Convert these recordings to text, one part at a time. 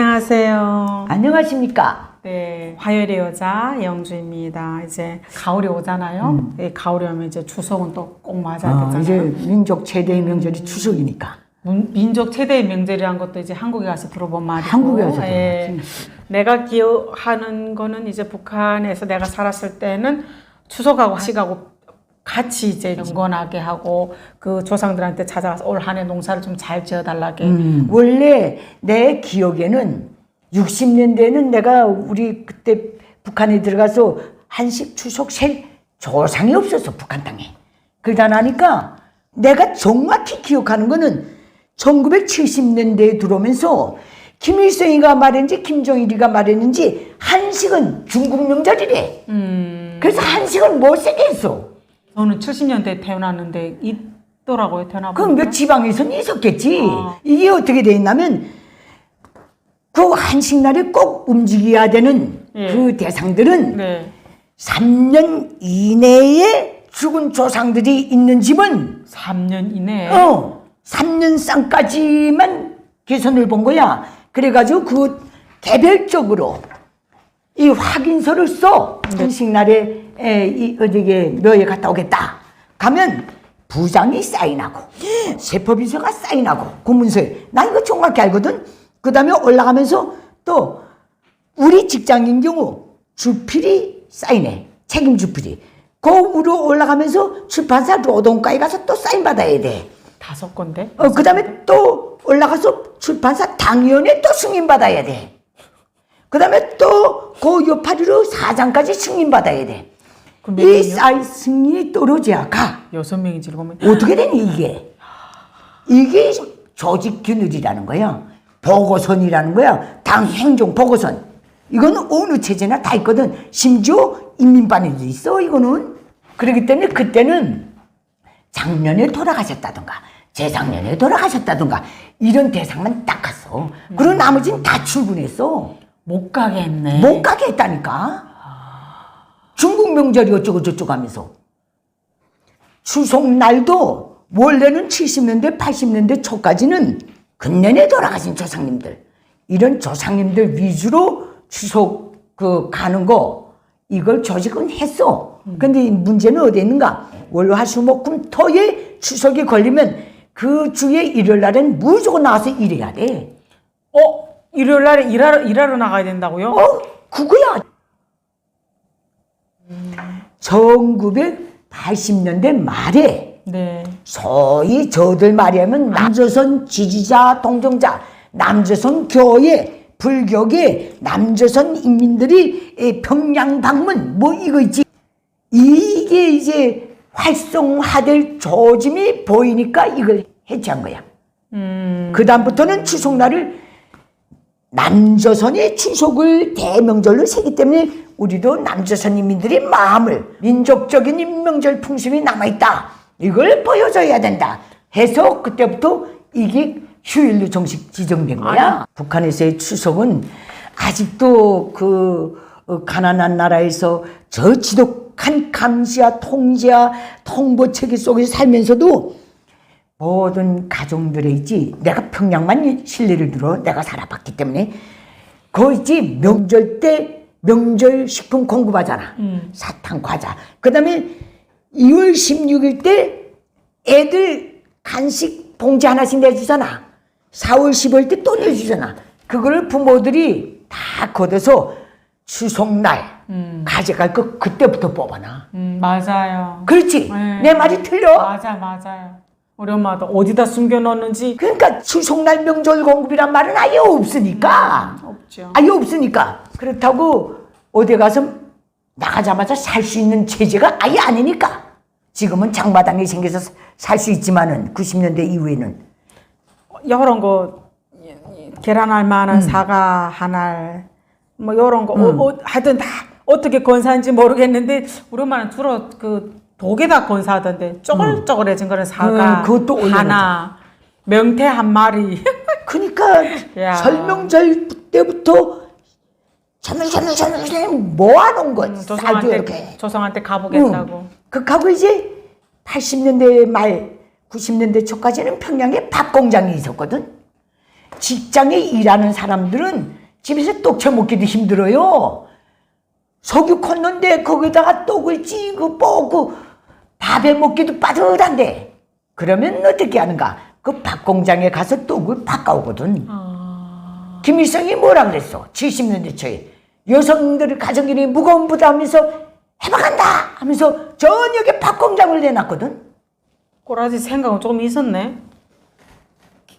안녕하세요. 안녕하십니까? 네, 화요일의 여자 영주입니다. 이제 가을이 오잖아요. 네, 가을이 오면 이제 추석은 또 꼭 맞아야 어, 되잖아요. 이제 민족 최대의 명절이 추석이니까. 문- 민족 최대의 명절이란 것도 이제 한국에 가서 들어본 말이고 한국에 가서 예. 내가 기억하는 거는 이제 북한에서 내가 살았을 때는 추석하고 한식하고 같이 이제 경건하게 하고 그 조상들한테 찾아가서 올 한 해 농사를 좀 잘 지어달라게 음, 원래 내 기억에는 60년대에는 내가 우리 그때 북한에 들어가서 한식 추석 셀 조상이 없었어 북한 땅에. 그러다 나니까 내가 정확히 기억하는 거는 1970년대에 들어오면서 김일성이가 말했는지 김정일이가 말했는지 한식은 중국 명절이래. 그래서 한식은 못 세게 했어. 저는 70년대 태어났는데 있더라고요 태어나 그럼 몇 지방에서는 있었겠지. 아. 이게 어떻게 돼 있냐면 그 한식 날에 꼭 움직여야 되는 예. 그 대상들은 네. 3년 이내에 죽은 조상들이 있는 집은 3년 이내에 어 3년 쌍까지만 개선을 본 거야. 그래가지고 그 개별적으로 이 확인서를 써 한식 날에 에, 이 어디게 묘에 갔다 오겠다. 가면 부장이 사인하고 세법이서가 사인하고 고문서에 나 이거 정확히 알거든. 그 다음에 올라가면서 또 우리 직장인 경우 주필이 사인해 책임 주필이 그 위로 올라가면서 출판사 노동과에 가서 또 사인 받아야 돼. 다섯 건데 어, 그 다음에 또 올라가서 출판사 당위원회 또 승인 받아야 돼. 그 다음에 또 그 요파리로 사장까지 승인 받아야 돼. 이? 사이 승인이 떨어져야 가. 여섯 명이지 그러면 어떻게 되니 이게? 이게 조직 균일이라는 거야. 보고선이라는 거야. 당 행정 보고선. 이건 어느 체제나 다 있거든. 심지어 인민반에도 있어 이거는. 그렇기 때문에 그때는 작년에 돌아가셨다던가 재작년에 돌아가셨다던가 이런 대상만 딱 갔어. 그리고 나머지는 다 출근했어. 못 가게 했네 못 가게 했다니까. 중국 명절이 어쩌고 저쩌고 하면서. 추석날도 원래는 70년대, 80년대 초까지는 근년에 돌아가신 조상님들, 이런 조상님들 위주로 추석 그 가는 거, 이걸 조직은 했어. 근데 이 문제는 어디 있는가? 월화수목 금 토에 추석이 걸리면 그 주에 일요일 날엔 무조건 나와서 일해야 돼. 어 일요일 날에 일하러 일하러 나가야 된다고요? 어, 그거야. 1980년대 말에 네. 소위 저들 말하면 남조선 지지자 동정자 남조선 교회 불교계 남조선 인민들이 이 평양 방문 뭐 이거 있지? 이게 이제 활성화될 조짐이 보이니까 이걸 해체한 거야. 음, 그 다음부터는 추석날을 남조선이 추석을 대명절로 세기 때문에 우리도 남조선 인민들의 마음을 민족적인 명절 풍습이 남아있다. 이걸 보여줘야 된다. 해서 그때부터 이게 휴일로 정식 지정된 거야. 북한에서의 추석은 아직도 그 어, 가난한 나라에서 저 지독한 감시와 통제와 통보 체계 속에서 살면서도 모든 가정들에 있지 내가 평양만 신뢰를 들어 내가 살아봤기 때문에 그 있지 명절 때 명절 식품 공급하잖아. 사탕 과자. 그 다음에 2월 16일 때 애들 간식 봉지 하나씩 내주잖아. 4월 15일 때 또 내주잖아. 그거를 부모들이 다 걷어서 추석날 가져갈 거 그때부터 뽑아놔. 음, 맞아요. 그렇지? 네. 내 말이 틀려? 맞아 맞아요 우리 엄마도 어디다 숨겨놓는지 그러니까 추석날 명절 공급이란 말은 아예 없으니까. 없죠 아예 없으니까. 그렇다고 어디 가서 나가자마자 살 수 있는 체제가 아예 아니니까. 지금은 장마당이 생겨서 살 수 있지만은 90년대 이후에는 이런 거 예, 예, 계란 알만한 사과 한 알, 뭐 이런 거, 어, 어, 하여튼 다 어떻게 건사인지 모르겠는데 우리 엄마는 주로 그 독에다 건사하던데 쪼글쪼글해진 거는 사과 음, 그것도 올려놓자. 하나, 명태 한 마리. 그러니까 야. 설명절 때부터 저물저물저물 모아놓은 거 쌀도 조상한테 이렇게 조상한테 가보겠다고. 응. 그 가고 이제 80년대 말 90년대 초까지는 평양에 밥 공장이 있었거든. 직장에 일하는 사람들은 집에서 떡 쳐먹기도 힘들어요. 석유 컸는데 거기다가 떡을 찌고 뽀고 밥에 먹기도 빠듯한데 그러면 어떻게 하는가? 그 밥 공장에 가서 떡을 바꿔오거든. 아, 김일성이 뭐라 그랬어? 70년대 초에 여성들의 가정일이 무거운 부담하면서 해방한다 하면서 저녁에 밥 공장을 내놨거든. 꼬라지 생각은 조금 있었네.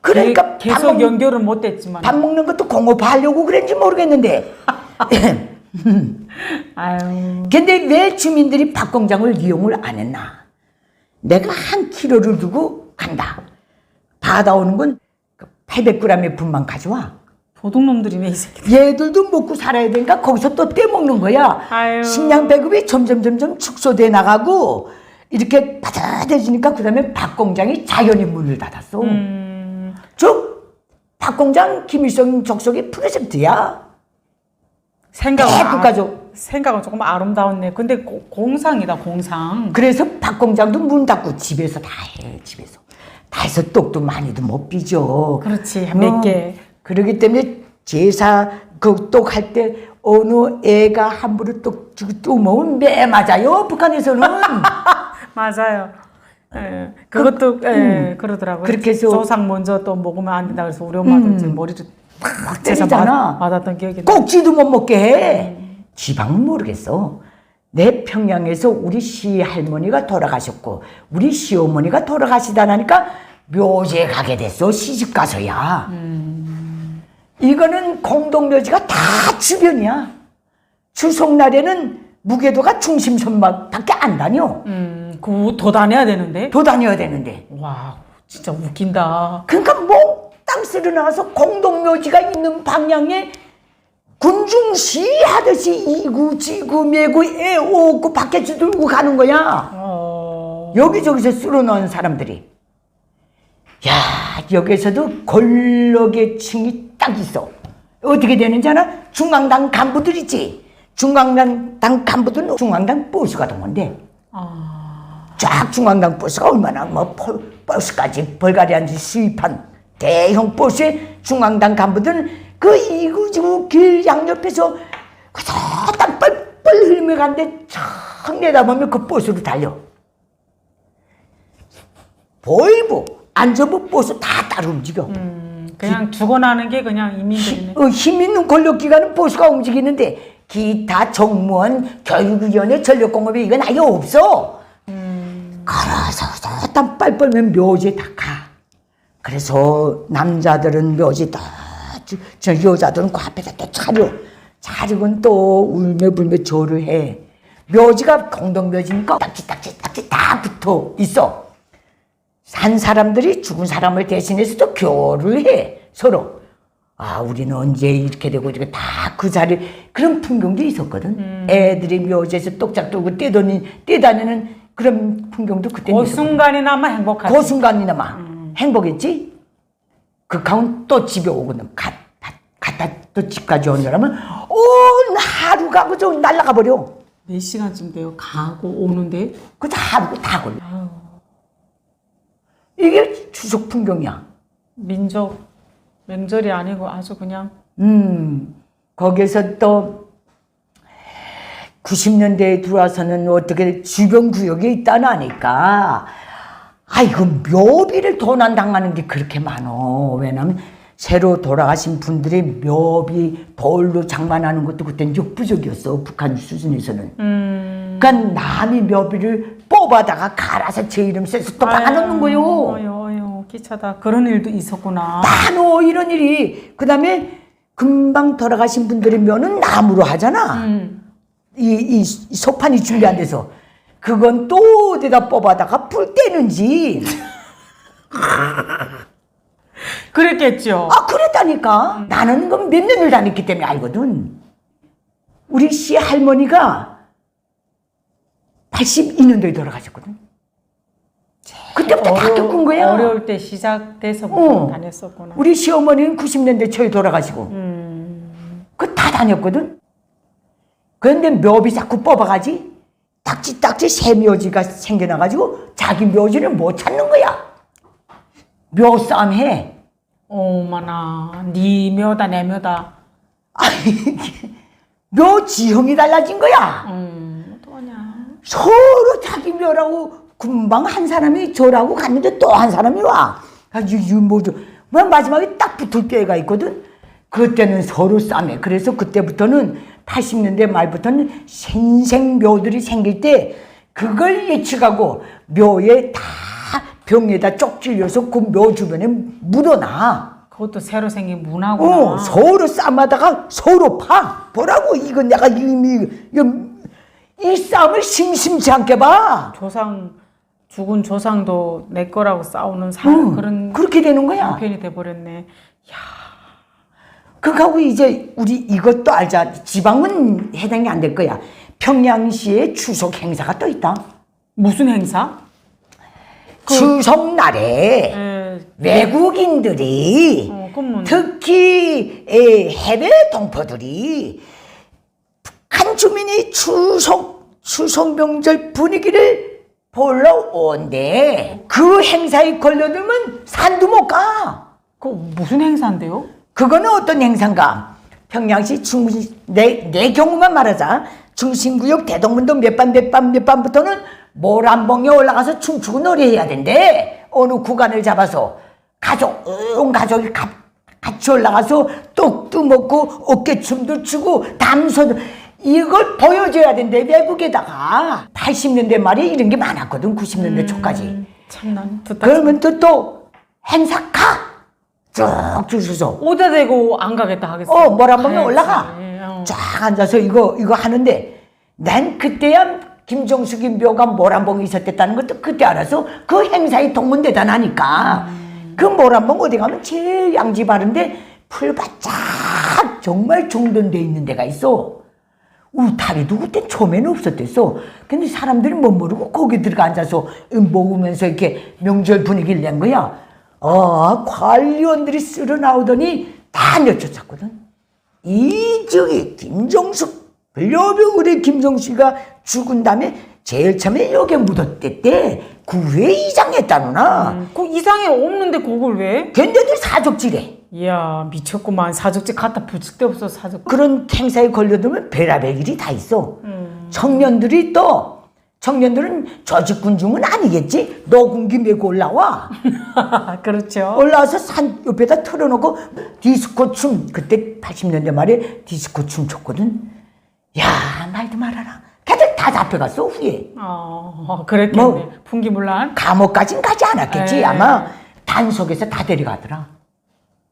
그러니까 계- 밥, 계속 먹, 연결은 못 됐지만. 밥 먹는 것도 공업하려고 그랬는지 모르겠는데. 아유, 근데 왜 주민들이 밥 공장을 이용을 안 했나? 내가 한 킬로를 두고 간다. 받아오는 건 800g의 분만 가져와. 도둑놈들이네 이 새끼. 얘들도 먹고 살아야 되니까 거기서 또 떼먹는 거야. 아유. 식량 배급이 점점 점점 축소돼 나가고 이렇게 바닥해지니까 그다음에 밥 공장이 자연히 문을 닫았어. 음, 저밥 공장 김일성 족속의 프로젝트야. 생각은 네, 아- 국가적. 생각은 조금 아름다웠네. 근데 고- 공상이다 공상. 그래서 밥 공장도 문 닫고 집에서 다 해. 집에서 다 해서 떡도 많이도 못 빚어. 그렇지 몇 어, 개. 그러기 때문에 제사 그떡할때 어느 애가 함부로 떡 주고 또 먹으면 매 맞아요. 북한에서는. 맞아요. 예, 그것도 예, 그러더라고요. 그렇게 해서- 조상 먼저 또 먹으면 안 된다 그래서 우리 엄마도 이제 머리를 팍 때리잖아. 맞, 맞았던 기억이 나. 꼭지도 못 먹게 해. 지방은 모르겠어. 내 평양에서 우리 시할머니가 돌아가셨고 우리 시어머니가 돌아가시다 나니까 묘지에 가게 됐어. 시집 가서야. 이거는 공동묘지가 다 주변이야. 추석날에는 무게도가 중심선밖에 안 다녀. 음, 그더 다녀야 되는데. 도 다녀야 되는데. 와, 진짜 웃긴다. 그러니까 몽땅 쓸어 나와서 공동묘지가 있는 방향에 군중시 하듯이 이구 지구 매구 애오고 바켓을 들고 가는 거야. 어, 여기저기서 쓸어 넣은 사람들이. 야, 여기서도 권력의 층이 딱 있어. 어떻게 되는지 알아? 중앙당 간부들 있지? 중앙당 당 간부들은 중앙당 버스가 동원돼. 아, 쫙 중앙당 버스가 얼마나 뭐 펄- 버스까지 벌가리한 지 수입한 대형 버스에 중앙당 간부들은 그 이구지구 길 양옆에서 그저땀 뻘뻘 흘리며 가는데 촥 내다보면 그 버스로 달려. 보이부, 안전부 버스 다 따로 움직여. 음, 그냥 죽어나는 게 그냥 이민들이네. 어, 힘 있는 권력기관은 버스가 움직이는데 기타 정무원 교육위원회 전력공업에 이건 아예 없어. 걸어서 땀 빨빨면 묘지에 다 가. 그래서 남자들은 묘지 다, 저, 저 여자들은 그 앞에다 또 차려. 차리고는 또 울며 불며 절을 해. 묘지가 공동묘지니까 딱지 딱지 딱지 다 붙어 있어. 산 사람들이 죽은 사람을 대신해서 또 교를 해 서로 아 우리는 언제 이렇게 되고 이렇게 다 그 자리 그런 풍경도 있었거든 애들이 묘지에서 똑짝 들고 뛰다니 뛰다니는 그런 풍경도 그때 그 있었거든 순간이나마 행복하지. 그 순간이나마 행복했지 그 가운 또 집에 오거든. 가, 가, 갔다 또 집까지 오느라면 온 하루가 그저 날아가 버려. 몇 시간쯤 돼요? 가고 오는데? 그다 하루 다 걸려. 이게 추석 풍경이야. 민족 명절이 아니고 아주 그냥 음, 거기서 또 90년대에 들어와서는 어떻게 주변 구역에 있다나니까 아이고 묘비를 도난 당하는 게 그렇게 많어. 왜냐면 새로 돌아가신 분들이 묘비 돌로 장만하는 것도 그땐 역부족이었어. 북한 수준에서는. 음. 그러니까 남이 묘비를 뽑아다가 갈아서 제 이름 써서 또 박아놓는 거요. 기차다. 그런 일도 있었구나. 나노 이런 일이 그다음에 금방 돌아가신 분들의 묘는 나무로 하잖아. 음. 이, 이 소판이 준비 안 돼서 그건 또 어디다 뽑아다가 불 떼는지 그랬겠죠. 아 그랬다니까 나는 그 몇 년을 다녔기 때문에 알거든 우리 시 할머니가 82년도에 돌아가셨거든 그때부터 다 겪은 거야 어려울 때 시작돼서부터 어. 다녔었구나. 우리 시어머니는 90년대 초에 돌아가시고 음. 그 다 다녔거든. 그런데 묘비 자꾸 뽑아가지 딱지 딱지 새 묘지가 생겨나가지고 자기 묘지를 못 찾는 거야. 묘 싸움 해. 어머나, 니 묘다 내 묘다. 묘 지형이 달라진 거야. 음, 어떠냐. 서로 자기 묘라고 금방 한 사람이 저라고 갔는데 또 한 사람이 와. 아주 유모조. 뭐 마지막에 딱 붙을 때가 있거든. 그때는 서로 싸매. 그래서 그때부터는 80년대 말부터는 생생묘들이 생길 때 그걸 예측하고 묘에 다 병에다 쪽 찔려서 그 묘 주변에 묻어놔. 그것도 새로 생긴 문화구나. 어, 서로 싸움하다가 서로 파. 보라고 이건 내가 이미 이, 이 싸움을 심심치 않게 봐. 조상 죽은 조상도 내 거라고 싸우는 사람 응, 그런 그렇게 되는 거야. 형편이 돼 버렸네. 그하고 이제 우리 이것도 알자. 지방은 해당이 안 될 거야. 평양시에 추석 행사가 또 있다. 무슨 행사? 추석날에 에, 외국인들이 어, 그건 특히 에, 해외 동포들이 북한 주민이 추석 추석 명절 분위기를 보러 온대. 그 행사에 걸려들면 산도 못 가. 그 무슨 행사인데요? 그거는 어떤 행사인가? 평양시 중심 내, 내 경우만 말하자. 중심구역 대동문도 몇 반 몇 반 몇 반부터는 모란봉에 올라가서 춤추고 노래해야 된대. 어느 구간을 잡아서 가족 온 가족이 가, 같이 올라가서 떡도 먹고 어깨춤도 추고 담소도 이걸 보여줘야 된대 외국에다가 80년대 말에 이런 게 많았거든 90년대 초까지 참난 그러면 또 또 행사 가 쭉줄 서서 오다 대고 안 가겠다 하겠어. 어, 모란봉에 가야지. 올라가. 어. 쫙 앉아서 이거 이거 하는데 난 그때야 김정숙이 묘가 모란봉이 있었댔다는 것도 그때 알아서 그 행사에 동문대단하니까 그 모란봉 어디 가면 제일 양지 바른데 풀바짝 정말 정돈돼 있는 데가 있어. 울타리도 그때 처음에는 없었댔어. 근데 사람들이 못 모르고 거기 들어가 앉아서 먹으면서 이렇게 명절 분위기를 낸 거야. 아, 관리원들이 쓸어 나오더니 다 내쫓았거든. 이쪽에 김정숙, 별려병을의 김정숙이가 죽은 다음에 제일 처음에 여기에 묻었댔대. 구회 이장했다누나. 음, 그 이상해 없는데 그걸 왜? 걔네들 사족지래. 이야 미쳤구만 사족지 갖다 붙일 데 없어 사족. 그런 행사에 걸려들면 별의별 일이 다 있어. 음. 청년들이 또 청년들은 저직군중은 아니겠지. 노군기 메고 올라와. 그렇죠. 올라와서 산 옆에다 틀어놓고 디스코 춤 그때 80년대 말에 디스코 춤 췄거든. 야 말도 말아라. 걔들 다 잡혀갔어 후에. 어 그랬겠네. 뭐. 풍기물란. 감옥까진 가지 않았겠지. 에이. 아마 단속에서 다 데려가더라.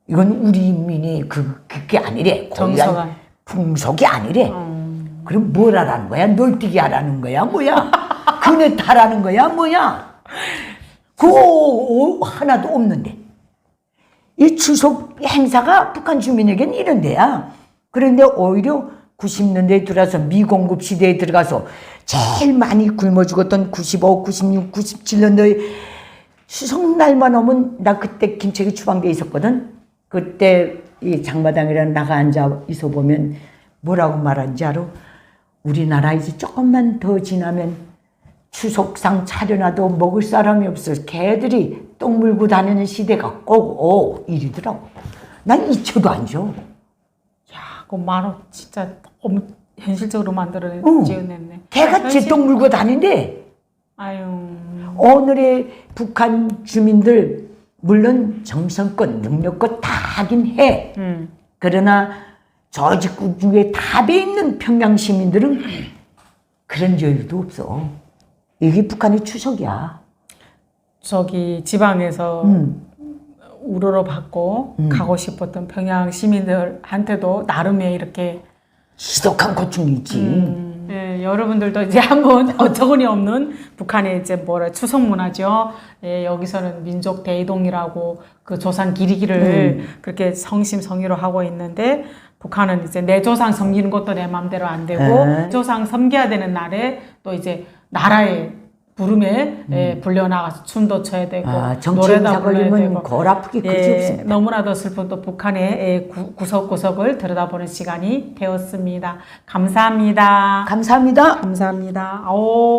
이건 우리 인민이 그 그게 아니래. 정서가. 풍속이 아니래. 음. 그럼 뭘 하라는 거야? 널뛰기 하라는 거야? 뭐야? 그네 타라는 거야? 뭐야? 그거 하나도 없는데. 이 추석 행사가 북한 주민에겐 이런 데야. 그런데 오히려 90년대에 들어서 미공급 시대에 들어가서 제일 많이 굶어 죽었던 95, 96, 97년도에 추석날만 오면 나 그때 김책이 추방돼 있었거든. 그때 이 장마당이랑 나가 앉아 있어 보면 뭐라고 말하는지 알아? 우리나라 이제 조금만 더 지나면 추석상 차려놔도 먹을 사람이 없어. 개들이 똥 물고 다니는 시대가 꼭 오, 이리더라고. 난 이초도 안 줘. 야, 그 만원 진짜 너무 현실적으로 만들어 응. 지어냈네. 개같이 똥 물고 다니는데 아유. 오늘의 북한 주민들 물론 정성껏 능력껏 다 하긴 해. 음. 그러나 저직구 중에 답에 있는 평양 시민들은 그런 여유도 없어. 이게 북한의 추석이야. 저기 지방에서 음. 우러러 받고 가고 싶었던 평양 시민들한테도 나름의 이렇게 지독한 고충이 있지. 음, 예, 여러분들도 이제 한번 어처구니 없는 북한의 이제 뭐라 추석 문화죠. 예, 여기서는 민족 대이동이라고 그 조상 기리기를 그렇게 성심성의로 하고 있는데 북한은 이제 내 조상 섬기는 것도 내 마음대로 안 되고 네. 조상 섬겨야 되는 날에 또 이제 나라의 부름에 예, 불려나가서 춤도 춰야 되고 아, 정치 노래도 불러야 되고 골 아프기 그지 예, 없습니다. 너무나도 슬픈 또 북한의 예, 구- 구석구석을 들여다보는 시간이 되었습니다. 감사합니다. 감사합니다. 감사합니다. 오.